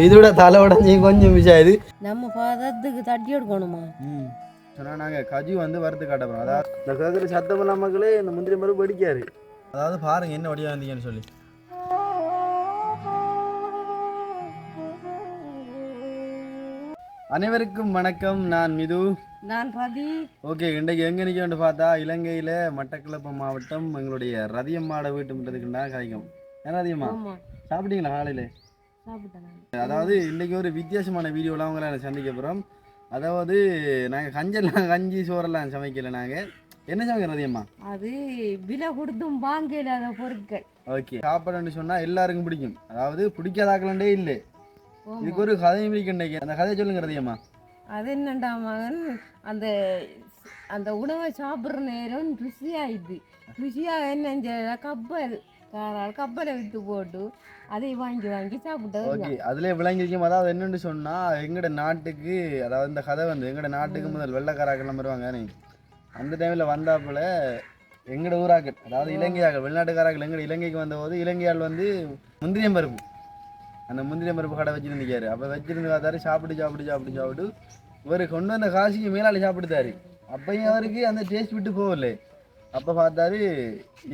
இதோட தலை உடஞ்சி கொஞ்சம் மிச்சம் இது நம்ம பதத்துக்கு தட்டி எடுக்கணுமா? ம். சொன்னால் நாங்கள் கஜு வந்து வறுத்து காட்ட போகிறோம் அதாவது இந்த கேட்குற சத்தம் மக்களே இந்த முந்திரி மரம் வெடிக்காரு அதாவது பாருங்க என்ன வடிவா வந்தீங்கன்னு சொல்லி. அனைவருக்கும் வணக்கம். நான் மிது. நான் பதி. ஓகே இன்றைக்கு எங்கே நிற்கணும்னு பார்த்தா இலங்கையில் மட்டக்களப்பு மாவட்டம் எங்களுடைய ரதியம்மாட வீட்டு முட்டதுக்குண்டா கிடைக்கும் ஏன் ரதியம்மா? சாப்பிட்டீங்களா காலையில். அதாவது இன்னைக்கு ஒரு வித்தியாசமான வீடியோலாம் உங்களை சந்திக்க போகிறோம் அதாவது நாங்கள் கஞ்செல்லாம் கஞ்சி சோறெல்லாம் சமைக்கல நாங்கள் என்ன சமைக்கிறோம் அதிகமா அது விலை கொடுத்தும் வாங்க இல்லாத பொருட்கள். ஓகே. சாப்பாடுன்னு சொன்னால் எல்லாருக்கும் பிடிக்கும். அதாவது பிடிக்காதாக்கலண்டே இல்லை. ஆமா. இதுக்கு ஒரு கதையும் இன்னைக்கு அந்த கதையை சொல்லுங்க அதிகமா அது என்னண்டா மகன்? அந்த அந்த உணவை சாப்பிட்ற நேரம் ருசியாயிடுது. ருசியாக என்ன கப்பல். காரால் கப்பலை விட்டு போட்டு அதை வாங்கி வாங்கி சாப்பிட்டது ஓகே அதுலேயே விளங்கிருக்கும் அதாவது என்னன்னு சொன்னால் எங்களோட நாட்டுக்கு அதாவது இந்த கதை வந்து எங்களோட நாட்டுக்கு முதல் வெள்ளக்காராக்கெல்லாம் வருவாங்க அந்த டைமில் வந்தாப்புல எங்களோட ஊராக்கள் அதாவது இலங்கையாக்கள் வெளிநாட்டுக்காராக்கள் எங்களோட இலங்கைக்கு வந்தபோது இலங்கையால் வந்து முந்திரியம் பருப்பு அந்த முந்திரியம் பருப்பு கடை வச்சிருந்துக்காரு அப்போ வச்சிருந்து பார்த்தாரு சாப்பிட்டு சாப்பிட்டு சாப்பிட்டு சாப்பிட்டு இவர் கொண்டு வந்த காசிக்கு மேலாளி சாப்பிட்டுட்டாரு. அப்பையும் அவருக்கு அந்த டேஸ்ட் விட்டு போகல. அப்போ பார்த்தாரு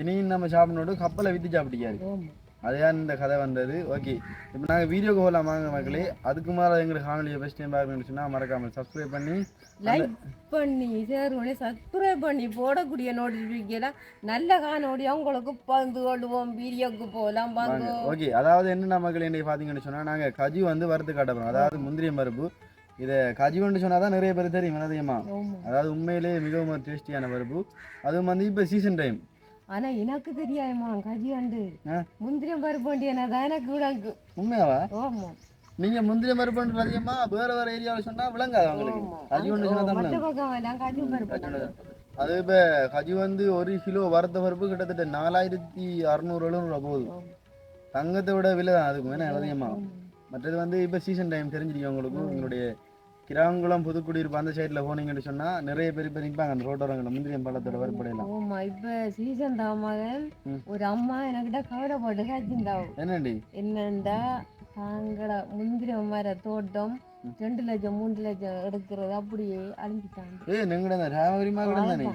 இனியும் நம்ம சாப்பிடணும் கப்பலை விற்று சாப்பிட்டுக்காரு. அதுதான் இந்த கதை வந்தது. ஓகே. இப்போ நாங்கள் வீடியோக்கு போகலாம் வாங்க மக்களே. அதுக்கு மேலே எங்களுக்கு காணொலியை ஃபஸ்ட் டைம் பார்க்கணும்னு சொன்னால் மறக்காமல் சப்ஸ்கிரைப் பண்ணி லைக் பண்ணி ஷேர் பண்ணி சப்ஸ்கிரைப் பண்ணி போடக்கூடிய நோட்டிஃபிகேஷன் நல்ல காணொலி உங்களுக்கு பந்து கொள்வோம். வீடியோக்கு போகலாம். வாங்க. ஓகே. அதாவது என்னென்ன மக்கள் என்னை பார்த்தீங்கன்னு சொன்னால் நாங்கள் கஜு வந்து வறுத்து காட்ட போகிறோம் அதாவது முந்திரிய பருப்பு இதை கஜுன்னு சொன்னால் தான் நிறைய பேர் தெரியும் ஆமா. அதாவது உண்மையிலேயே மிகவும் டேஸ்டியான பருப்பு அதுவும் வந்து இப்போ சீசன் டைம் ஆனா எனக்கு தெரியாதுமா கஜியாண்டு ஆ? முந்திரம் பருப்பு வண்டியனா தான் எனக்கு விளங்கு உண்மையாவா ஆமா நீங்கள் முந்திரிய பருப்புன்றது அதிகமாக வேறு வேறு ஏரியாவில் சொன்னால் விளங்காது உங்களுக்கு ஆமா. கஜு ஒன்று சொன்னால் தான் மற்ற விளங்கும். பக்கம் எல்லாம் கஜு பருப்பு தான். அது இப்போ கஜு வந்து ஒரு கிலோ வறுத்த பருப்பு கிட்டத்தட்ட நாலாயிரத்தி அறநூறு எழுநூறுவா போகுது. தங்கத்தை விட விலை தான் அதுக்கு வேணா அதிகமாக. மற்றது வந்து இப்போ சீசன் டைம் தெரிஞ்சிருக்கும் உங்களுக்கு உங்களுடைய கிராங்குளம் புதுக்குடியிருப்பு அந்த சைடில் போனீங்கன்னு சொன்னால் நிறைய பேர் இப்போ நிற்பாங்க அந்த ரோட்டோரங்களில் முந்திரியம் பழத்தோட வறுப்படையெல்லாம். ஆமா இப்ப சீசன் தான் மகன் ம். ஒரு அம்மா எனக்கிட்ட கவலைப்பட்டு கச்சிருந்தாவும் என்னண்டி? என்னண்டா தாங்கள முந்திரி மர தோட்டம் ரெண்டு லட்சம் மூன்று லட்சம் எடுக்கிறது அப்படியே அழிஞ்சிட்டாங்க. ஏய் நெங்கட ராமகிரிமா அது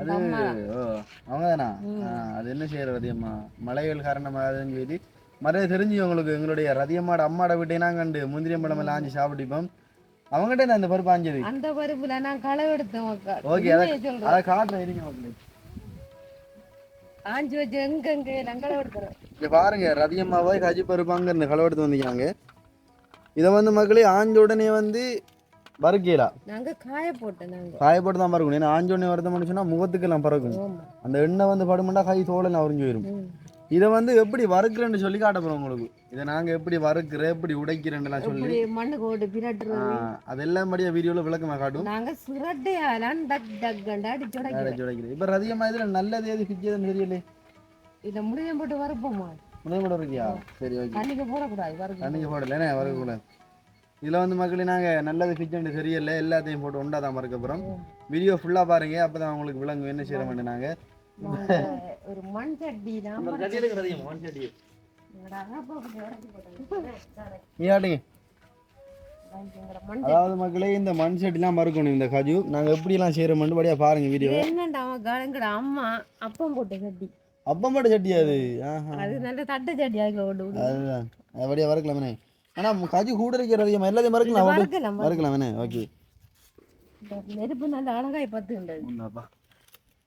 அந்த அம்மா ஓ அவங்க தானா? அது என்ன செய்யற ரதியம்மா? மலைகள் காரணமாக சொல்லி. மறைய தெரிஞ்சு உங்களுக்கு எங்களுடைய ரதியம்மாட அம்மாட வீட்டைனா கண்டு முந்திரியம் பழம் எல்லாம் ஆஞ்சி சாப்பிட்டிப்போம். அவங்ககிட்ட நான் இந்த பருப்பு ஆஞ்சது அந்த பருப்புல நான் களை எடுத்தேன் ஓகே அதை காட்டுறேன் இருங்க மக்களே. ஆஞ்சு வச்சு எங்க எங்க எல்லாம் களை எடுத்துறேன் இங்க பாருங்க ரதியம்மாவை கஜி பருப்பாங்க இந்த களவெடுத்து வந்துக்கிறாங்க இதை வந்து மக்களே ஆஞ்ச உடனே வந்து வறுக்கலாம் நாங்க காய போட்டோம் நாங்க. காயப்பட்டு தான் பறக்கணும் ஏன்னா ஆஞ்ச உடனே வருத்தம்னு சொன்னா முகத்துக்கெல்லாம் பறக்கும். அந்த எண்ணெய் வந்து படுமெண்டா கை தோலெல்லாம் உறிஞ்சு போயிடும். இதை வந்து எப்படி வறுக்கிறேன்னு சொல்லி காட்ட போறோம் உங்களுக்கு. இதை நாங்க எப்படி வறுக்கிற எப்படி உடைக்கிறேன்லாம் சொல்லி. இப்படி மண்ணு கோட்டு பிரட்டுறது ஆஹ், அதெல்லாம் படியா வீடியோல விளக்கமா காட்டும். நாங்க சுரட்டையாலாம் டக் டக் கண்டா அடிச்சு உடைக்கிறோம். இப்ப ரதியம்மா இதுல நல்லது எது? பிச்சதுன்னு தெரியல இதை முடியம் போட்டு வரப்போமா முதல் கூட இருக்கியா சரி ஓகே. தண்ணிக்கு போடக்கூடாது வரக்கு தண்ணிக்கு போடல என்ன? வறுக்கக்கூடாது. இதுல வந்து மக்களே நாங்க நல்லது பிச்சுன்னு தெரியல எல்லாத்தையும் போட்டு ஒண்டா தான் மறக்க போறோம். வீடியோ ஃபுல்லா பாருங்க அப்பதான் உங்களுக்கு விளங்கும் என்ன செய்ய மாட்டேன் ஒரு மண் சட்டி தான் அதாவது மக்களே இந்த மண் செடிலாம் மறுக்கணும் இந்த கஜு. நாங்க எப்படி எல்லாம் செய்யறோம்னு படியா பாருங்க வீடியோ என்னண்டா எங்கட அம்மா. அப்பம் போட்ட சட்டி. அப்பம் மட்டும் சட்டி அது. ஆஹா. அது நல்ல தட்டை சட்டி அதுல கொண்டு விடு அதுதான். அது படியா வறுக்கலாமே ஆனா கஜு கூட இருக்கிற அதிகமா எல்லாத்தையும் மறுக்கலாம். மறுக்கலாமே ஓகே நெருப்பு நல்ல அழகாய் உண்டாப்பா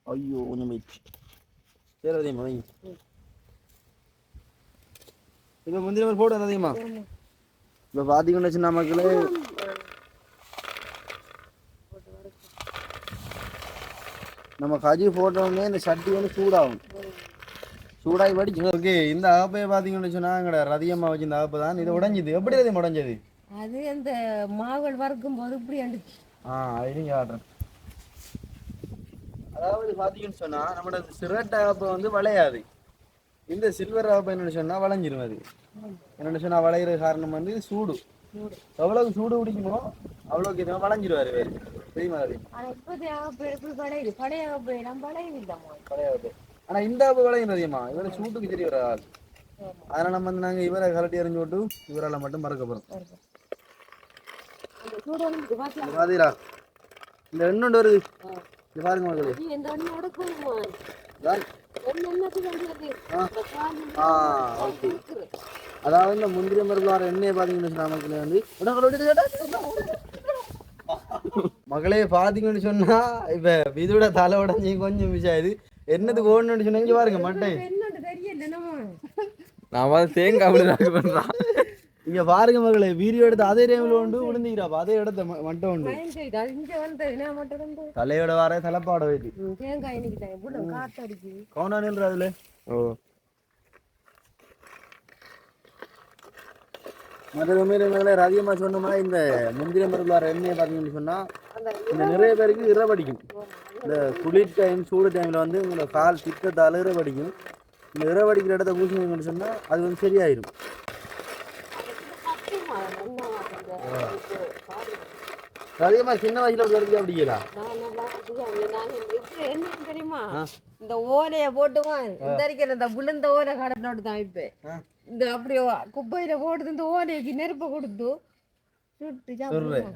ஐயோ கொஞ்சம் போயிடுச்சு சரி அதிகமா வைங்க இப்போ முந்திரி மாதிரி போடு அதிகமா. இப்போ பார்த்தீங்கன்னு சின்ன மக்களே. நம்ம கஜி போட்டோடனே இந்த சட்டி வந்து சூடாகும். சூடாகி வடிச்சு ஓகே இந்த ஆப்பையை பார்த்தீங்கன்னு சொன்னால் எங்களோட ரதியம்மா வச்சு இந்த ஆப்பு தான். இது உடைஞ்சுது. எப்படி ரதியம் உடைஞ்சது? அது அந்த மாவுகள் வறுக்கும் போது இப்படி அண்டுச்சு ஆ ஐடிங்க ஆடுறேன். அதாவது பார்த்தீங்கன்னு சொன்னால் நம்மளோட சிரட்டை ஆப்பை வந்து வளையாது. இந்த சில்வர் ஆப்பை என்னன்னு சொன்னால் வளைஞ்சிரும் அது. என்னென்னு சொன்னால் வளையிற காரணம் வந்து சூடு. எவ்வளவு சூடு பிடிக்குமோ அவ்வளோக்கு இது வளைஞ்சிருவாரு வேறு தெரியுமா அது? ஆனா இந்த ஆப்பு வளையும் அதிகமா இவரு சூட்டுக்கு சரி வராது அதனால நம்ம வந்து நாங்கள் இவரை கலட்டி எறிஞ்சு விட்டு இவரால் மட்டும் மறக்க போகிறோம்? பாத்தீங்களா? இந்த எண்ணொண்டு வருது. இது பாருங்க இந்த அண்ணோட போகுமா? இருக்குது. அதாவது இந்த முந்திரி மரத்தில் வர எண்ணெயை பார்த்தீங்கன்னு சொன்னா மக்களே வந்து? மகளே பார்த்தீங்கன்னு சொன்னா இப்ப இதோட தலை உடஞ்சி கொஞ்சம் மிஸ் ஆகுது என்னதுக்கு ஓடணும்னு சொன்னா இங்க பாருங்க மட்டை. நான் வந்து தேங்காய் பண்றான் இங்க பாருங்க மகளே வீடியோ எடுத்து அதே டைம்ல உண்டு விழுந்தீங்கடா அதே இடத்த மட்டும் உண்டு. தலையோட வர தலைப்பாட வைத்து. கவுண்டா நின்ற அதுல. ஓ. மற்ற உண்மையிலே அதிகமா சொன்னோம்னா இந்த முந்திரி மரத்தில் வர எண்ணெயை பார்த்தீங்கன்னு சொன்னா அந்த இந்த நிறைய பேருக்கு இரவடிக்கும் இந்த குளிர் டைம் சூடு டைம்ல வந்து உங்களோட கால் திட்டத்தால் இரவடிக்கும் இந்த இரவடிக்கிற இடத்த பூசினீங்கன்னு சொன்னா அது வந்து சரியாயிரும். அதிகமா சின்ன வயசுல அப்படி அப்படிங்களா என்னன்னு தெரியுமா இந்த ஓலைய போட்டுவான் இந்த அடிக்கிற இந்த விழுந்த ஓலை கடனோடு தான் இப்ப. இந்த அப்படியே குப்பையில போட்டு இந்த ஓலைக்கு நெருப்பை கொடுத்து.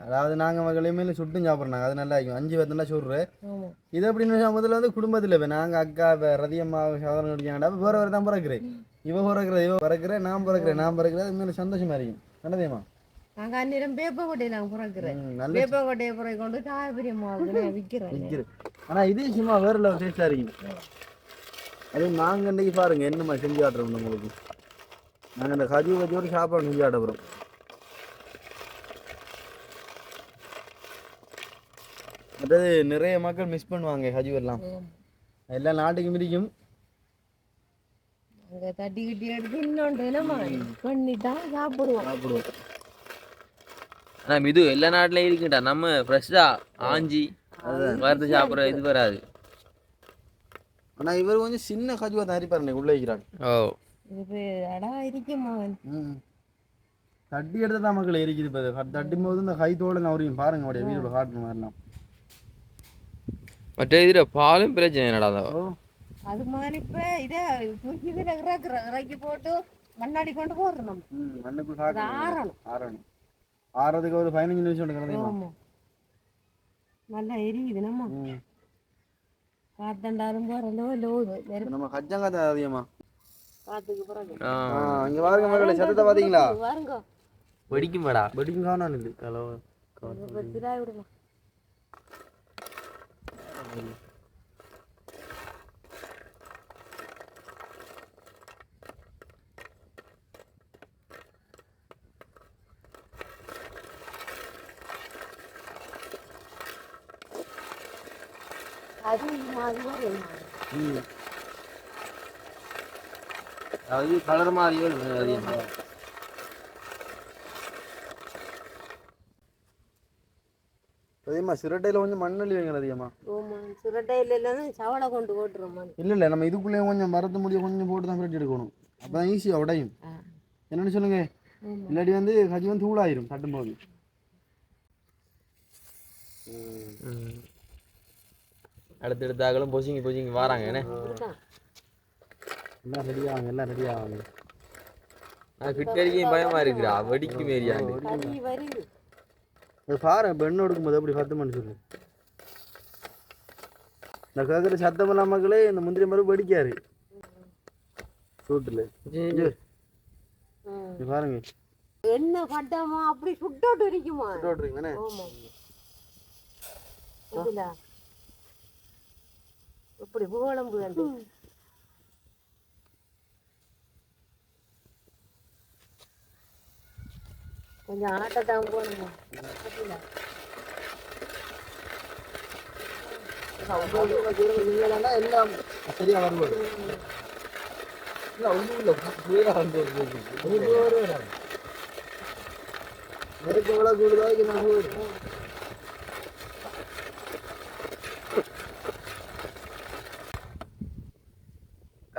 அதாவது நாங்க மகளுமே சுட்டும் சாப்பிட்றாங்க அது நல்லா இருக்கும். அஞ்சு சுடுறேன். ஆமா. இது அப்படின்னு முதல்ல வந்து குடும்பத்துல இப்போ நாங்க அக்கா இப்போ ரதியம்மா சகோதரன் வேற வேறு தான் பிறக்கிறேன். இவ பிறக்கிற இவ பிறக்கிறேன் நான் பிறக்கிறேன் நான் பிறக்கிறேன் அது மேலே சந்தோஷமா இருக்கும். நல்லதேம்மா நாங்க அந்நிறம் வேப்பங்கொட்டையை நாங்க பிறக்கிறேன் வேப்பங்கொட்டையை பிறகு கொண்டு காயபிரியமாவுக்கு விற்கிறேன் விற்கிது ஆனா இது சும்மா வேற லெவல் டேஸ்டா இருக்கும் அது நாங்க இன்னைக்கு பாருங்க என்னம்மா செஞ்சு காட்டுறோம் உங்களுக்கு? நாங்க இந்த கஜு கஜோடு சாப்பாடு செஞ்சு காட்ட போறோம். அதாவது நிறைய மக்கள் மிஸ் பண்ணுவாங்க ஹஜு எல்லாம். எல்லா நாட்டுக்கும் மிதிக்கும். அங்க தட்டி கிட்டி எடுத்து இன்னொன்று பண்ணிதான் சாப்பிடுவோம். சாப்பிடுவோம். ஆனா இது எல்லா நாட்டுலயும் இருக்குடா. நம்ம ஃப்ரெஷ்ஷா ஆஞ்சி வறுத்து சாப்பிட்ற இது வராது. ஆனா இவர் கொஞ்சம் சின்ன கஜுவா தான் அரிப்பாரு உள்ள வைக்கிறாங்க ஓ. இது அடா இருக்குமா. தட்டி எடுத்து தான் மக்கள் எரிக்குது இப்போ தட்டும் போது இந்த கை தோடு நவரையும் பாருங்க அப்படியே வீடியோட காட்டணும் மாதிரிலாம். மற்ற இதுல பாலும் பிரச்சனை என்னடா அது? மாதிரி இப்ப இதை இதுல இறக்குற இறக்கி போட்டு மண்ணாடி கொண்டு போடுறோம் நம்ம ம் மண்ணுக்குள் அது காட்டணும் ஆறணும். ஆறணும். ஆறதுக்கு ஒரு பதினஞ்சு நிமிஷம் எடுக்கிறதே நல்லா எரியுது நம்ம. காத்தண்டாலும் லோது நெருப்பு நம்ம கஜ்ஜங்காத்த அதிகமா? காத்துக்கு பிறகு. இங்க பாருங்க சத்தத்தை பாத்தீங்களா? வெடிக்கும் இல்லை விடுமா. அது கலர் மாதிரி வருது அதிகமா. சிரட்டையில கொஞ்சம் மண்ணள்ளி வைங்க அதிகமா ஆமா சுரட்டையில இல்லைன்னா சவளை கொண்டு போட்டுரும் இல்ல இல்ல நம்ம இதுக்குள்ளேயும் கொஞ்சம் மரத்து முடிய கொஞ்சம் போட்டு தான் பிரட்டி எடுக்கணும். அப்பதான் ஈஸியா உடையும். என்னன்னு சொல்லுங்க? ஆமா. இல்லாட்டி வந்து கஜி வந்து தூளாயிரும் தட்டும் போது ம். அடுத்தடுத்த அகலும் பொசிங்கி பொசிங்கி வராங்க என்ன. எல்லாம் ரெடி ஆகுங்க எல்லாம் ரெடி ஆகுங்க நான் கிட்ட பயமா இருக்குடா வெடிக்கு மாரியாண்டு பாரு பெண்ணு எடுக்கும்போது எப்படி சத்தம் பண்ணி சொல்லு. இந்த கேட்குற சத்தம் இல்லாம மக்களே இந்த முந்திரி மரம் வெடிக்காரு. சூட்டில். பாருங்க. என்ன பட்டமா அப்படி சுட்டோட்டு இருக்குமா ஆமா. இதுல. இப்படி புகழம்பு வந்து கொஞ்சம் ஆட்டத்தான் போகணுமா எல்லாம் சரியா நெருப்பு எவ்வளோ கூடுதோ நான்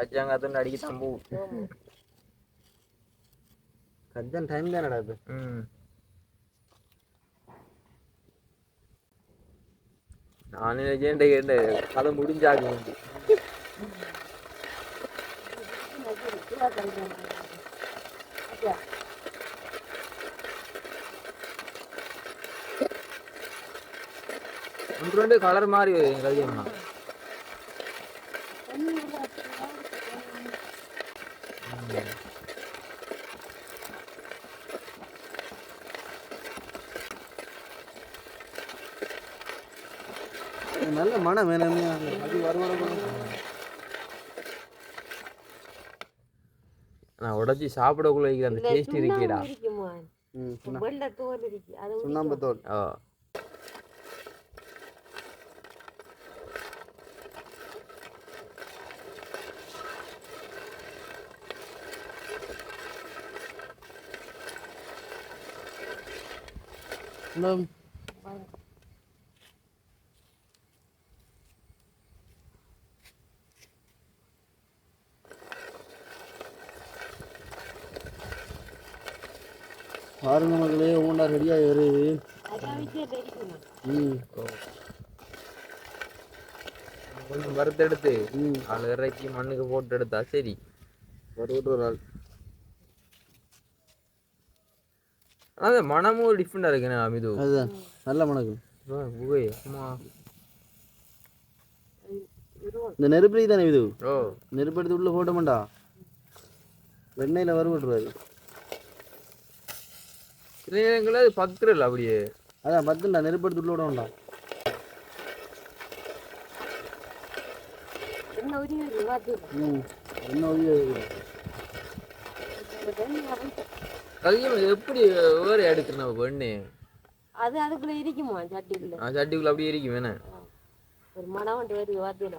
கச்சாங்காத்துன்னு அடிக்க தம்பு ஆமா. கஜன் டைம் தானடா இது ம். நானே நினைச்சேன் கேட்ட கதை முடிஞ்சாகும் ஒன்று ரெண்டு கலர் மாதிரி கல்யாணம் நல்ல மனம் வேணுமே அது வருவாங்க நான் உடச்சி சாப்பிடக்குள்ள வைக்கிற அந்த டேஸ்ட் இருக்கேடா. இருக்குமா ம் சுண்ணா- வெள்ளை தோல் இருக்கு. அது சுண்ணாம்பு தோல். ஓ இன்னும் பாருங்க மக்களே ஊண்டா ரெடியாக ம். கொஞ்சம் வறுத்தெடுத்து அதில் இறக்கி மண்ணுக்கு போட்டு எடுத்தா சரி. வருவிட்டு ஒரு ஆள் ஆனால் அந்த மனமும் டிஃப்ரெண்டாக இருக்குண்ணே அமிது. அதுதான். நல்ல மணக்கு புகை அம்மா. இந்த நெருப்படி தானே இது ஓ. நெருப்பு எடுத்து உள்ள போட்டோம்டா வெண்ணெயில் வறுவிட்டுருவாரு அது பத்துறல அப்படியே. அதான் பத்துண்டா நெருப்பு எடுத்து உள்ள விட வேண்டாம் என்ன கல்யாணம் எப்படி வேறு எடுக்கணும் நம்ம பெண்ணு? அது அதுக்குள்ள இருக்குமா சட்டிக்குள்ள? நான் சட்டிக்குள்ள அப்படியே இருக்கும் வேணே ஒரு மனம் வந்து வருது வாத்தியில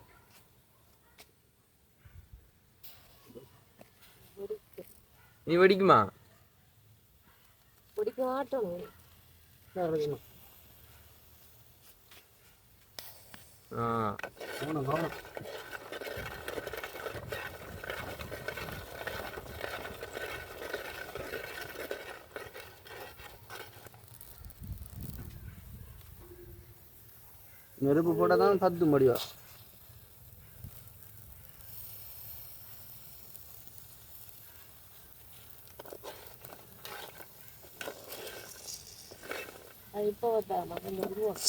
நீ வெடிக்குமா? பிடிக்க மாட்டோம் ஆ கவனம் கவனம் நெருப்பு போட்டால் தான் சத்து முடியும் இப்போ வந்தாமா கொஞ்சம் உருவம்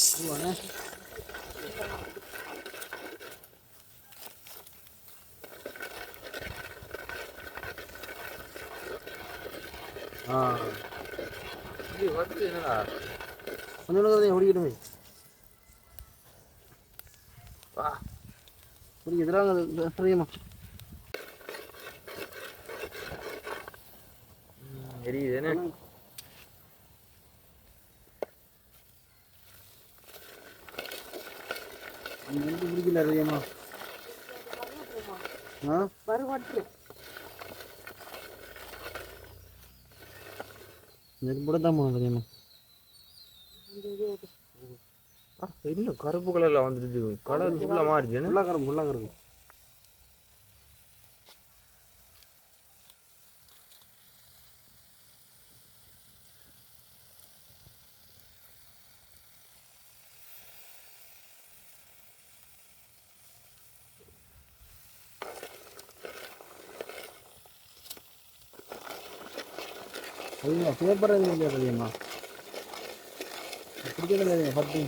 ஆ. இது வந்து என்னடா? கொஞ்சம் ஓடிக்கிட்டுமே வா. எரியுது என்ன? ஆ? வருவாட்டு. நெருப்பு கூட தான் போகணும் சரியாம்மா ஆ, இன்னும் கருப்பு கலர்ல வந்துடுது கலர் ஃபுல்லாக மாறிடுச்சு என்ன? ஃபுல்லாக கரும் ஃபுல்லாக கரும் ஐயா பேப்பர் எதுவும் இல்லையா தெரியுமா? பிடிக்கல பத்து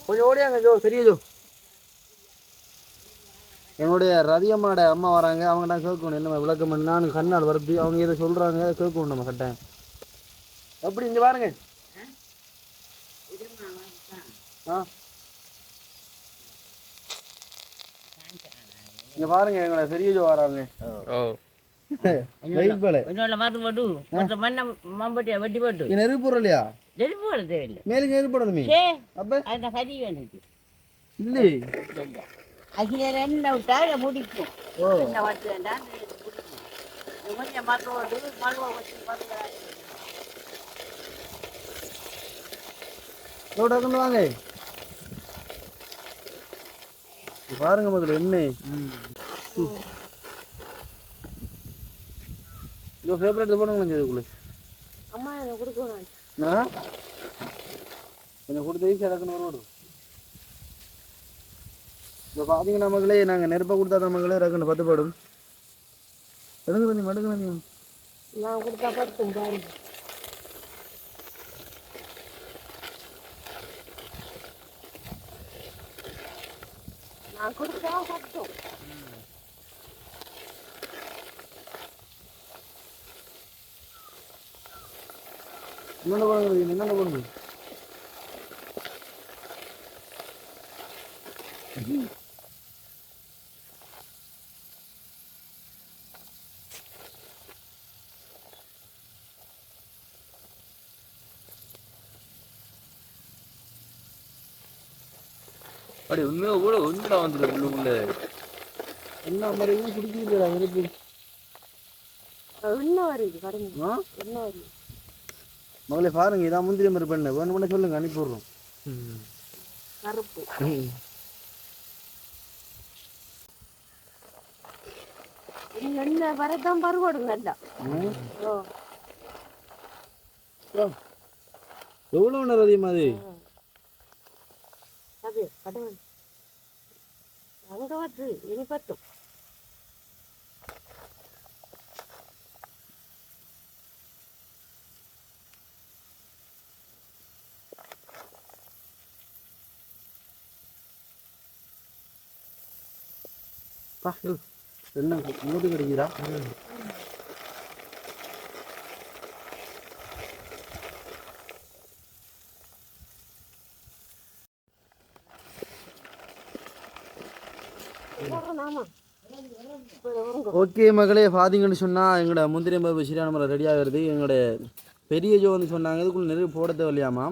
கொஞ்சம் ஓடியாங்க ஜோ சரியா ஜோ என்னுடைய ரதியம்மாவோட அம்மா வராங்க. அவங்க தான் கேட்கணும் என்ன விளக்கம்? நான் கண்ணால் வருது அவங்க எதை சொல்கிறாங்க கேட்கணும் நம்ம கட்டாயம் எப்படி இங்கே பாருங்க. ஆ? இங்கே பாருங்க எங்களை பெரிய ஜோ வராங்க ஓ. வெயில் போல. கொஞ்சம் மருந்து போட்டு கொஞ்சம் மண்ணை மம்பட்டியை வெட்டி போட்டு. இங்கே நெருப்பு போடல இல்லையா நெருப்பு போட தேவையில்லை. மேலுக்கு நெருப்பு போடணுமே அப்போ? அந்த இல்லை. விட்டா இதை முடிக்கும். வேண்டாம் இது. இது கொஞ்சம் மழுவை வச்சு வாங்க இங்க பாருங்க முதல்ல எண்ணெய். இதோ ஃபேவரட் போடுங்களேன் இதுக்குள்ளே. அம்மா எனக்கு கொடுக்கணும் ஆ? கொஞ்சம் கொடுத்து ஈஸியாக டக்குன்னு வரும் இப்போ பார்த்தீங்கன்னா மக்களே நாங்கள் நெருப்பை கொடுத்தா தான் மக்களே ரக்கண்டு பத்து போடும். எடுங்க தண்ணி மடுங்க தண்ணி நான் கொடுத்தா பத்தும் பாருங்க. நான் கொடுத்தா பத்தும் என்னென்ன அப்படி உண்மையாக கூட உண்மையாக வந்துடும் உள்ளுக்குள்ள. என்ன மாதிரியும் குடிக்கிறீங்களா நெருப்பு இன்னும் வருது பாருங்க. ஆ? இன்னும் வருது மகளே பாருங்க இதான் முந்திரி மாதிரி பண்ண வேணும் பண்ண சொல்லுங்க அனுப்பி விட்றோம். கருப்பு. என்ன வரதான் பருவடும் நல்லா ஓ. எவ்வளோ நேரம் அதிகமாக அது? அது கடவுள் அங்க வந்து இனி பத்தும். பா என்ன மூட்டு கிடைக்கிறா ஆமா ஓகே மகளே பார்த்தீங்கன்னு சொன்னால் எங்களோட முந்திரி பருப்பு சரியான முறை ரெடி ஆகிறது. எங்களோட பெரிய ஜோ வந்து சொன்னாங்க இதுக்குள்ள நிறைய போட தேவையில்லையாமா?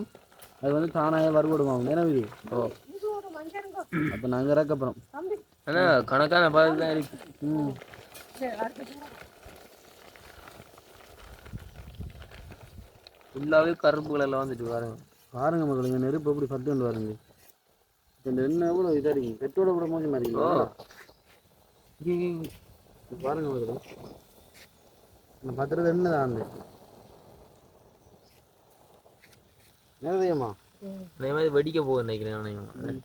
அது வந்து தானாக வறுபடுவாங்க ஏன்னா இது ஓ. அப்போ நாங்கள் இறக்கப்புறம் ஆனால் கணக்கான பதில் தான் இருக்கு. ம். ஃபுல்லாகவே கருப்பு கலரில் வந்துட்டு பாருங்க. பாருங்க மக்கள் இங்கே நெருப்பு எப்படி பட்டு வந்து பாருங்க. இந்த எண்ணெய் எவ்வளோ இதாக இருக்கீங்க பெட்ரோலை கூட மோசம் மாதிரி ஓ. இது பாருங்க மக்கள் நான் பத்துறது என்ன தான் அந்த நேரதையம்மா அதே மாதிரி வெடிக்க போகுது நினைக்கிறேன் நான்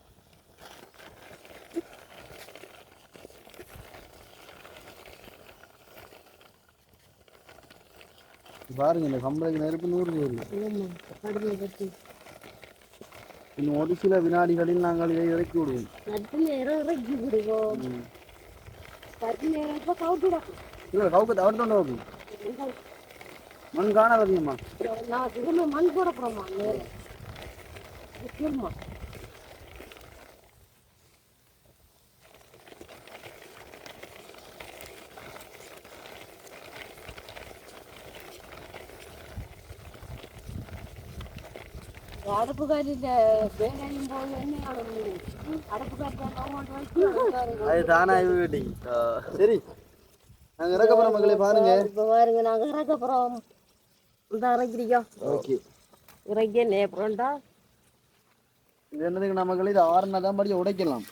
பாருங்க இந்த கம்பளைக்கு நெருப்பு நூறு பத்தி இன்னும் ஒரு சில வினாடிகளில் நாங்கள் இதை இறக்கி விடுவோம். பத்து நேரம் இறக்கி விடுவோம் பத்து நேரம் இப்ப கவுட்டுடா இல்லை கவுக்கு தவறு வைக்கும் மண் காணாதீங்கம்மா நான் திரும்ப மண் போட போறோமா நேரம் முக்கியமா அடுப்பு காட்டிட்ட வேலையும் போது என்ன அடுப்பு காட்டு அது தானாக வீட்டிங் சரி நாங்கள் இறக்க போகிற மக்களை பாருங்க இப்போ பாருங்க நாங்க இறக்க போறோம் இந்த இறக்கிறீங்க ஓகே இறக்கி நேப்புறம்டா இது என்னதுக்கு நமக்களே இது ஆறுனா தான் படிச்சு உடைக்கலாம்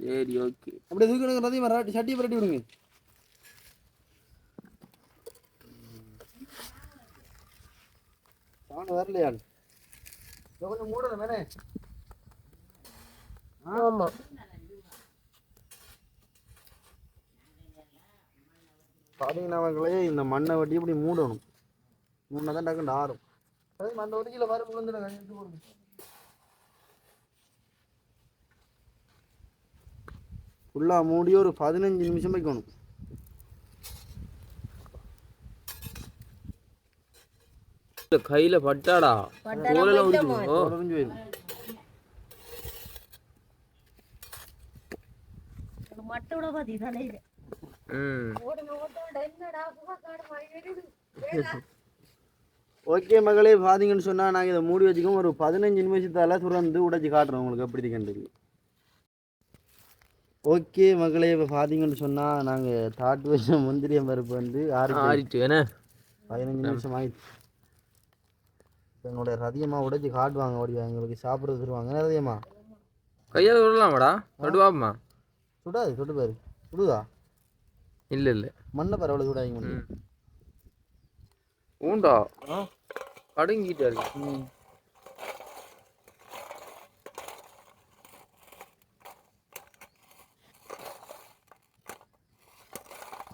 சரி ஓகே அப்படியே தூக்கி ரதையும் வர சட்டியை பரட்டி விடுங்க சவுண்ட் வரலையா? கொஞ்சம் மூடணும் மேனே ஆமா. பார்த்தீங்கன்னா மக்களே இந்த மண்ணை வட்டி இப்படி மூடணும். மூணு தான் டக்குன்னு ஆறும். அந்த ஒரு கிலோ நான் எடுத்து போடுங்க ஃபுல்லாக மூடி ஒரு பதினஞ்சு நிமிஷம் வைக்கணும். கையில பட்டாடா? தோலெல்லாம் போயிடும் வருது ஓகே மகளே பார்த்தீங்கன்னு சொன்னால் நாங்கள் இதை மூடி வச்சுக்கோம். ஒரு பதினஞ்சு நிமிஷத்தால் துறந்து உடைச்சி காட்டுறோம் உங்களுக்கு எப்படி இருக்குன்றது ஓகே மகளே இப்போ பார்த்தீங்கன்னு சொன்னால் நாங்கள் தாட்டு வச்ச முந்திரியம் பருப்பு வந்து ஆறு ஆறிட்டு என்ன? பதினஞ்சு நிமிஷம் ஆயிடுச்சு. எங்களோட ரதியமாக உடைச்சி காட்டுவாங்க வாங்க ஓடி எங்களுக்கு சாப்பிட்றது தருவாங்க. என்ன ரதியம்மா? கையால் விடலாமாடா சுடுவாப்பம்மா சுடாது சுடு பாரு. சுடுதா? இல்லை இல்லை. மண்ணை பரவாயில்ல சுடாதீங்க முடியும் ஊண்டா. அடுங்கிட்டா இருக்கு.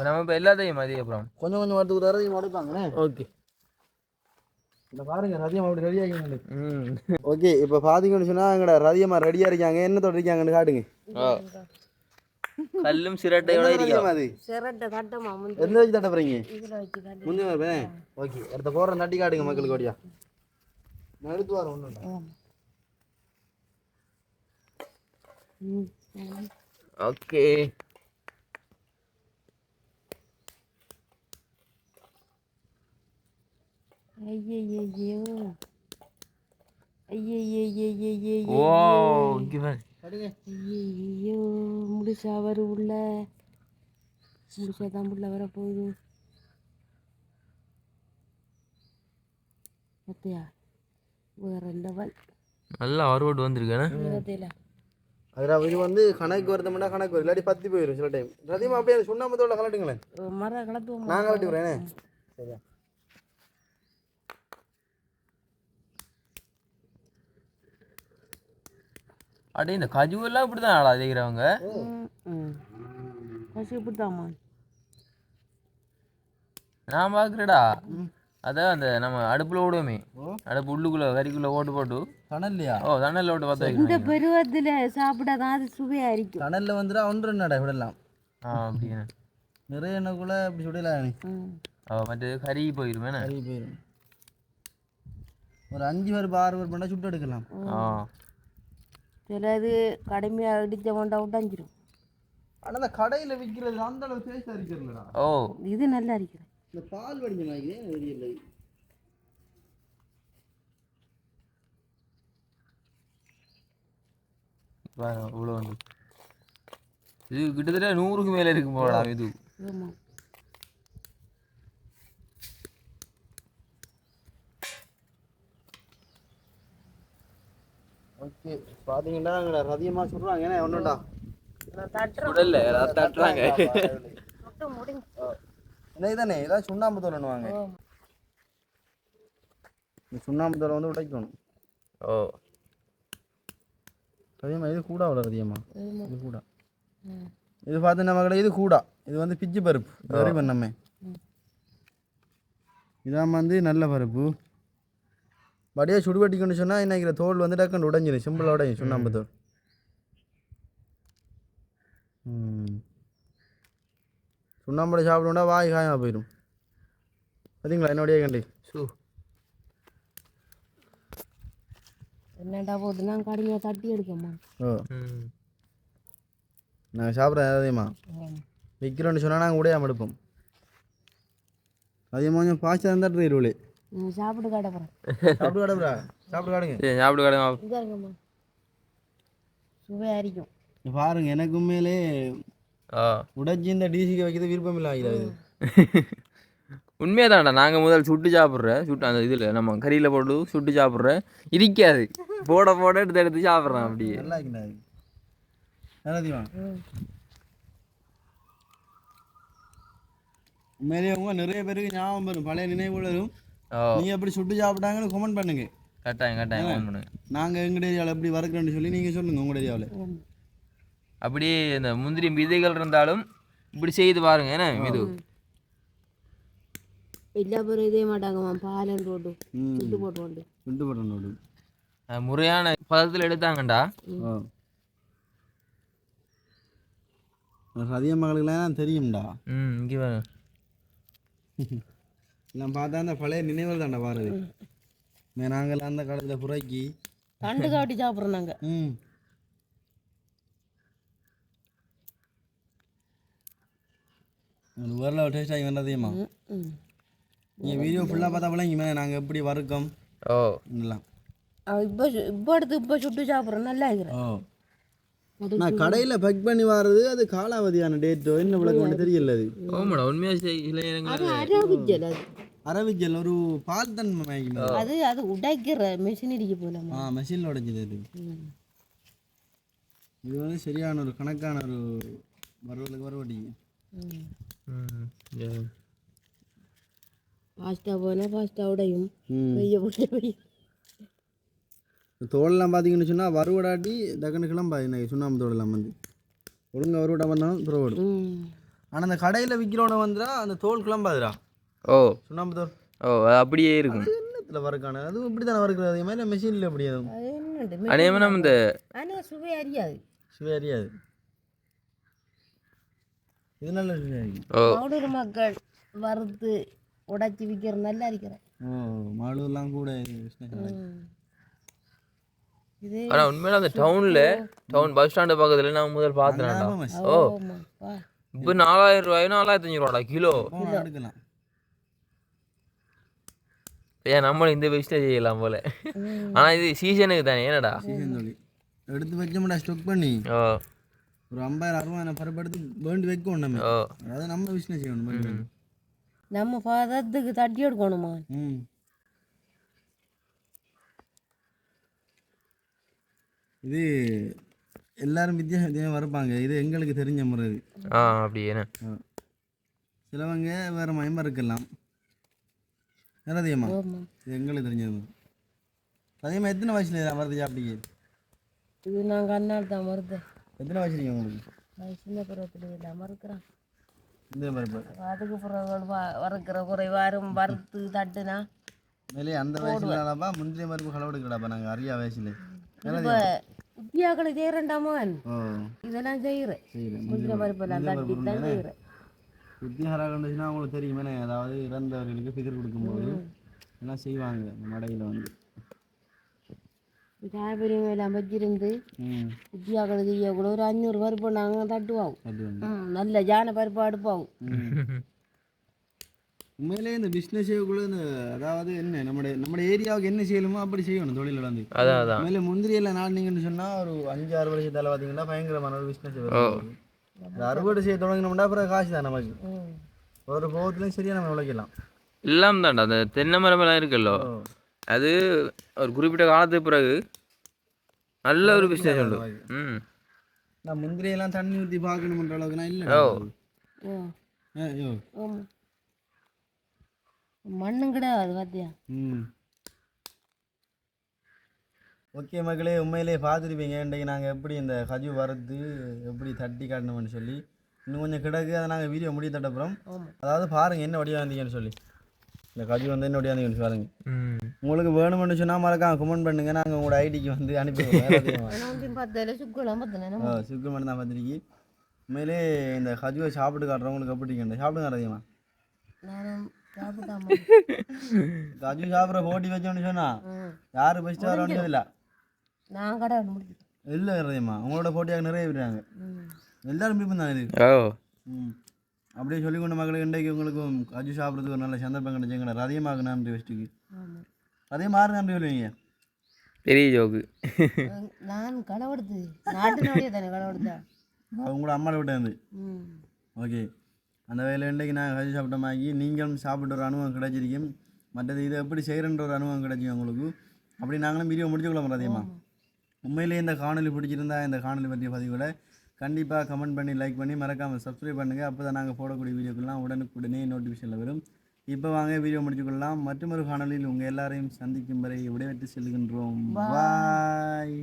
நம்ம இப்போ எல்லாத்தையும் மதியம் அப்புறம் கொஞ்சம் கொஞ்சம் வரதுக்கு வரதையும் உடைப்பாங்கண்ணே ஓகே. பாருங்க ரதியம் அப்படி ரெடி ஆகிங்க ம். ஓகே இப்போ பார்த்தீங்கன்னு சொன்னால் எங்கட ரதியமா ரெடியாக இருக்காங்க. என்ன இருக்காங்கன்னு காட்டுங்க. கல்லும் சிரட்டையோட இருக்கும் அது? சிரட்டை தட்டமா எந்த வச்சு தட்ட போறீங்க? இதில் வச்சு தட்டு. முந்தி வரப்பேன் ஓகே அடுத்த போடுற தட்டி காட்டுங்க மக்களுக்கு ஓடியா. நான் எடுத்து வரேன் ஒன்றும் ஓகே. பாரு காட்டுங்க ஐயையோ முடிச்சா வரு உள்ள. முடிச்சா தான் உள்ள வர போகுது. பத்தியா வேற லெவல் நல்லா அறுவடு வந்திருக்கேன். அதில் இது வந்து கணக்கு வருதுமெண்டா கணக்கு வரும் இல்லாட்டி பத்தி போயிடும் சில டைம் ரதியமா அப்படியே சுண்ணாம்பத்தோட கலட்டுங்களேன். மர கலத்துவோம்? நான் கலட்டி விடுறேன். சரியா. அப்படியே இந்த கஜுவெல்லாம் இப்படி தான் ஆளா இப்படித்தாம்மா நான் பார்க்குறேடா அதான் அந்த நம்ம அடுப்பில் ஓடுவோமே. ஓ. அடுப்பு உள்ளுக்குள்ளே கறிக்குள்ளே ஓட்டு போட்டு. கணல்லையா ஓ தண்ணில் ஓட்டு பார்த்து இந்த பருவத்தில் சாப்பிடாதான் அது சுவையா இருக்கும் கணல்ல வந்துடா ஒன்று நடை விடலாம் ஆ அப்படியே. நிறைய எண்ணெய்க்குள்ள இப்படி சுடலாம். ஓ மற்ற கறி போயிருமே கறி போயிடும் ஒரு அஞ்சு பேர் ஆறு பேர் பண்ணால் சுட்டு எடுக்கலாம். ஆ. சிலது கடுமையாக இடிச்ச கொண்டா உடஞ்சிரும் ஆனால் அந்த கடையில் விற்கிறது அந்த அளவு டேஸ்ட்டாக இருக்கிறதுலடா ஓ. இது நல்லா இருக்கிறேன் இந்த பால் வடிஞ்ச மாதிரி தெரியல. இவ்வளோ வந்து. இது கிட்டத்தட்ட நூறுக்கு மேலே இருக்கும் போடா இது. ஆமாம் ஓகே. பார்த்தீங்கன்னா அங்கே ரதியமாக சொல்கிறாங்க ஏன்னா ஒன்றுண்டா உடல்ல எல்லாரும் தட்டுறாங்க. இன்னைக்கு தானே ஏதாவது சுண்ணாம்பு தோலணுவாங்க இந்த சுண்ணாம்பு தோலை வந்து உடைக்கணும். ஓ. ரதியமா இது கூட அவ்வளோ ரதியமா இது கூட. இது பார்த்து நம்ம கடை இது கூடா. இது வந்து பிச்சு பருப்பு. வரி பண்ணமே. இதான் வந்து நல்ல பருப்பு. வடியாக சுடுவட்டிக்கணும்னு சொன்னால் இன்னைக்கு தோல் வந்து டக்குன்னு உடைஞ்சிடும் சிம்பிளாக உடையும் சுண்ணாம்பு தோல். சுண்ணாம்பு சாப்பிடுவோம்னா வாய் காயமாக போயிடும் பார்த்தீங்களா என்னுடைய கண்டி. சூ. என்னடா போகுது? நான் கடுமையாக தட்டி எடுக்கம்மா. ஓ. நாங்கள் சாப்பிட்றோம் அதிகமாக விற்கிறோன்னு சொன்னால் நாங்கள் உடையாமல் எடுப்போம். அதிகமாக கொஞ்சம் பாய்ச்சல் இருந்தால் இருவளே நீ சாப்பிட்டு காட்ட போகிறேன் சாப்பிட்டு காடுறா சாப்பிட்டு காடுங்க. சரி சாப்பிட்டு கிடங்க இதாக இருக்கம்மா சுவையாக இருக்கும் இங்க பாருங்க எனக்கு உண்மையிலே உடைச்சி இந்த டிசிக்கு வைக்கிறது விருப்பம் இல்லை ஆகிறது உண்மையாக தான்டா நாங்கள் முதல் சுட்டு சாப்பிட்ற சுட்டு அந்த இதில் நம்ம கறியில் போட்டு சுட்டு சாப்பிட்ற இருக்காது போட போட எடுத்து எடுத்து சாப்பிட்றேன் அப்படியே. நல்லா உண்மையிலேயே உங்க நிறைய பேருக்கு ஞாபகம் வரும். பழைய நினைவுகள் நீங்கள் எப்படி சுட்டு சாப்பிட்டாங்கன்னு கமெண்ட் பண்ணுங்க. கட்டாயம் கட்டாயம் phone பண்ணுங்க. நாங்கள் எங்கள் ஏரியாவில் எப்படி வறுக்கிறோன்னு சொல்லி நீங்கள் சொல்லுங்கள் உங்கள் ஏரியாவில். அப்படியே இந்த முந்திரி விதைகள் இருந்தாலும் இப்படி செய்து பாருங்க என்ன இது எல்லா பேரும் இதே மாட்டாங்கம்மா பாலன் போட்டு. ம். சுட்டு போட்டு சுட்டு போட்டோம் அஹ் முறையான பதத்தில் எடுத்தாங்கண்டா. சதிய மகளுக்கெல்லாம் தெரியும்டா. ம் இங்கே நான் பார்த்தா அந்த பழைய நினைவுகள் தான்டா பாருது. நாங்கள் அந்த காலத்தில் புறக்கி கண்டு காட்டி சாப்பிட்றோம் நாங்கள் ம். ஒரு வேரில் டேஸ்ட் ஆகி வந்ததையுமா ம் நீங்கள் வீடியோ ஃபுல்லாக பார்த்தா போல இங்கே நாங்கள் எப்படி வறுக்கோம்? ஓ. இப்போ இப்போ எடுத்து இப்போ சுட்டு சாப்பிட்றோம் நல்லா இருக்கிறேன் ஓ. நான் கடையில் பேக் பண்ணி வர்றது அது காலாவதியான டேட்டோ என்ன விளக்கம் ஒன்று தெரியல அது. அது அரவிச்சல் அது. அரவிஜல் ஒரு பால் தன்மை. அது அது உடைக்கிற மிஷின் இடிக்க போலாமா ஆ மெஷினில் உடைஞ்சது அது. இது வந்து சரியான ஒரு கணக்கான ஒரு ம். yeah. ஃபாஸ்ட்டாக போனால் ஃபாஸ்ட்டாக உடையும். ம். பெய்ய போட்டு பெய்ய தோலெல்லாம் பார்த்தீங்கன்னு சொன்னால் வறுவடாட்டி டக்குனு கிளம்பா இன்னைக்கு சுண்ணாம்பு தோடெல்லாம் வந்து. ஒழுங்கா வறுவடா பண்ணாலும் துறவடும். ம் ஆனால் அந்த கடையில் விற்கிறோட வந்துடா அந்த தோல் கிளம்பாதுடா ஓ. சுண்ணாம்பு தோல். ஓ அப்படியே இருக்கும். என்னத்தில் வறுக்கான? அதுவும் இப்படி தானே வறுக்கிறது? அதே மாதிரி மெஷினில் எப்படி அதுவும் அது அநேகமாக நம்ம இந்த சுவை அறியாது. சுவை அறியாது. இது நல்ல சுவை மக்கள் வறுத்து உடைச்சி விற்கிற நல்லா இருக்கிறேன் ஓ மாடூர்லாம் கூட ஆனால் உண்மையில அந்த டவுனில் டவுன் பஸ் ஸ்டாண்டு பக்கத்தில் நான் முதல் famous. ஓ. இப்போ நாலாயிரம் ரூபாய் நாலாயிரத்தி அஞ்சூறு ரூபாடா கிலோ? ஏன் நம்மளும் இந்த பிஸ்னஸ் செய்யலாம் போல. ஆனால் இது சீசனுக்கு தானே என்னடா? எடுத்து வச்சோம்டா ஸ்டாக் பண்ணி. ஓ. ஒரு ஐம்பதாயிரம் அறுபதாயிரம் பருப்பு எடுத்து வேண்டி வைக்கணும் நம்ம. ஓ. அதாவது நம்ம பிஸ்னஸ் செய்யணும். நம்ம பதத்துக்கு தட்டி எடுக்கணுமா? ம். இது எல்லாரும் வித்தியாசம் வித்தியாசம் வரப்பாங்க இது எங்களுக்கு தெரிஞ்ச முறை இது. ஆ அப்படி என்ன சிலவங்க வேற மயமா இருக்கலாம். வேற அதிகமா ஆமா. இது எங்களுக்கு தெரிஞ்சது அதிகமாக எத்தனை வயசுல வருது சாப்பிட்டீங்க? இது நான் கண்ணால் தான் மறுத்தேன் எத்தனை வயசு உங்களுக்கு? சின்ன பருவத்தில் இல்லை மறுக்கிறான். இந்த பருப்பு அதுக்கு பிறகு வறுக்கிற குறை வரும் வறுத்து தட்டுனா மேலே அந்த வயசுலப்பா முந்திரி பருப்பு களவெடுக்கலாப்பா நாங்கள் அறியா வயசுல. இப்போ உத்தியாக்களை செய்கிறேன்டாமன் ஓ இதெல்லாம் செய்கிறேன் சரி முந்திர பருப்பெல்லாம் தட்டி தான் செய்கிறேன் புத்திஹாரா கண்டுச்சுன்னா அவங்களுக்கு தெரியுமே. அதாவது இறந்தவர்களுக்கு ஃபிகர் கொடுக்கும்போது எல்லாம் செய்வாங்க மடையில் வந்து. காய்கறி எல்லாம் வச்சிருந்து ம். உத்தியாக்களை செய்யக்கூட ஒரு அஞ்சூறு பருப்பு நாங்கள் தட்டுவோம் நல்ல ஜான பருப்பு அடுப்பாகும். உண்மையிலே இந்த பிஸ்னஸ் செய்யக்குள்ள இந்த அதாவது என்ன நம்முடைய நம்முடைய ஏரியாவுக்கு என்ன செய்யணுமோ அப்படி செய்யணும் தொழில் வந்து அதான் அதான். உண்மையிலே முந்திரியெல்லாம் நாடினீங்கன்னு சொன்னால் ஒரு அஞ்சு ஆறு வருஷத்தால் பார்த்தீங்கன்னா பயங்கரமான ஒரு பிஸ்னஸ் இந்த அறுவடை செய்ய தொடங்கினோம்னா அப்புறம் காசு தான் நமக்கு. ஒரு போகத்துலையும் சரியாக நம்ம உழைக்கலாம். எல்லாம் தான்டா அந்த தென்னை மரமெல்லாம் இருக்குல்லோ. அது ஒரு குறிப்பிட்ட காலத்துக்கு பிறகு நல்ல ஒரு பிஸ்னஸ் உண்டு. ம். நான் முந்திரியெல்லாம் தண்ணி ஊற்றி பார்க்கணுன்ற அளவுக்குனா இல்லை ஓ. ஓ. ஐயோ மண்ணும் கிடையாது பார்த்தியா ம். ஓகே மக்களே உண்மையிலே பார்த்துருப்பீங்க. இன்றைக்கு நாங்கள் எப்படி இந்த கஜு வறுத்து எப்படி தட்டி காட்டணும்னு சொல்லி இன்னும் கொஞ்சம் கிடக்கு. அதை நாங்கள் வீடியோ முடிய தட்டப்புறம் அதாவது பாருங்கள் என்ன வடிவாந்தீங்கன்னு சொல்லி. இந்த கஜு வந்து என்ன வடிவாந்தீங்கன்னு பாருங்க. உங்களுக்கு வேணும்னு சொன்னால் மறக்காம கமெண்ட் பண்ணுங்க. நாங்கள் உங்களோட ஐடிக்கு வந்து அனுப்பி ஓ சுக்குமணி தான் பார்த்துருக்கி உண்மையிலே இந்த கஜுவை சாப்பிட்டு காட்டுறவங்களுக்கு எப்படி இருக்கேன் சாப்பிடுங்க அதிகமாக நானும் சாப்பிட்டாம கஜு சாப்பிட்ற போட்டி வச்சோன்னு சொன்னா யார் பெஸ்ட்டாக வரணும் இல்லை நான் கடை இல்லை ரதியம்மா உங்களோட போட்டியாக நிறைய விடுறாங்க எல்லாரும் பிடிப்பும் தான் இது. அப்படியே சொல்லிக்கொண்ட மக்களுக்கு இன்றைக்கு உங்களுக்கும் கஜு சாப்பிட்றதுக்கு ஒரு நல்ல சந்தர்ப்பம் கிடைச்சுங்க ரதியமாக நன்றி ஃபஸ்ட்டுக்கு ஆமாம் அதே மாதிரி நன்றி சொல்லுவீங்க. பெரிய ஜோக்கு நான் கடவுடுத்து நாட்டினுடைய தானே கடவுடுத்தா உங்களோட அம்மாவை விட்டு வந்து ஓகே. அந்த வேலை இன்றைக்கு நான் கஜு சாப்பிட்டமாகி நீங்களும் சாப்பிட்ட ஒரு அனுபவம் கிடைச்சிருக்கும். மற்றது இதை எப்படி செய்கிறன்ற ஒரு அனுபவம் கிடைக்கும் உங்களுக்கு. அப்படி நாங்களும் வீடியோ முடிச்சுக்கொள்ளலாம் ரதியம்மா உண்மையிலேயே இந்த காணொலி பிடிச்சிருந்தா இந்த காணொலி பற்றிய பதிவுகளை கண்டிப்பாக கமெண்ட் பண்ணி லைக் பண்ணி மறக்காமல் சப்ஸ்கிரைப் பண்ணுங்கள் அப்போ தான் நாங்கள் போடக்கூடிய வீடியோக்கெல்லாம் உடனுக்குடனே நோட்டிஃபிகேஷனில் வரும். இப்போ வாங்க வீடியோ முடிச்சுக்கொள்ளலாம். மற்றொரு காணொலியில் உங்கள் எல்லாரையும் சந்திக்கும் வரை விடைபெற்று செல்கின்றோம். பாய்